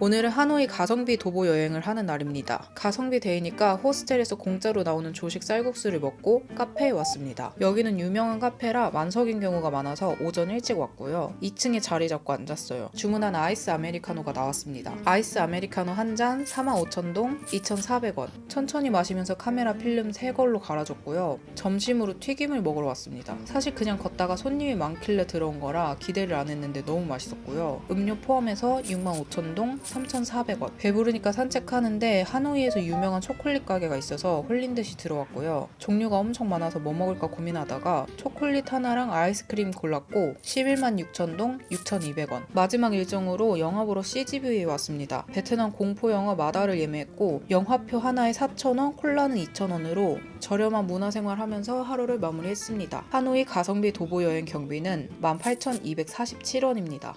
오늘은 하노이 가성비 도보 여행을 하는 날입니다. 가성비 데이니까 호스텔에서 공짜로 나오는 조식 쌀국수를 먹고 카페에 왔습니다. 여기는 유명한 카페라 만석인 경우가 많아서 오전 일찍 왔고요. 2층에 자리 잡고 앉았어요. 주문한 아이스 아메리카노가 나왔습니다. 아이스 아메리카노 한 잔 45,000동 2,400원. 천천히 마시면서 카메라 필름 3걸로 갈아줬고요. 점심으로 튀김을 먹으러 왔습니다. 사실 그냥 걷다가 손님이 많길래 들어온 거라 기대를 안 했는데 너무 맛있었고요. 음료 포함해서 65,000동 3,400원. 배부르니까 산책하는데 하노이에서 유명한 초콜릿 가게가 있어서 홀린 듯이 들어왔고요. 종류가 엄청 많아서 뭐 먹을까 고민하다가 초콜릿 하나랑 아이스크림 골랐고 11만 6천동 6,200원. 마지막 일정으로 영화 보러 CGV에 왔습니다. 베트남 공포 영화 마다를 예매했고 영화표 하나에 4,000원, 콜라는 2,000원으로 저렴한 문화생활 하면서 하루를 마무리했습니다. 하노이 가성비 도보 여행 경비는 18,247원입니다.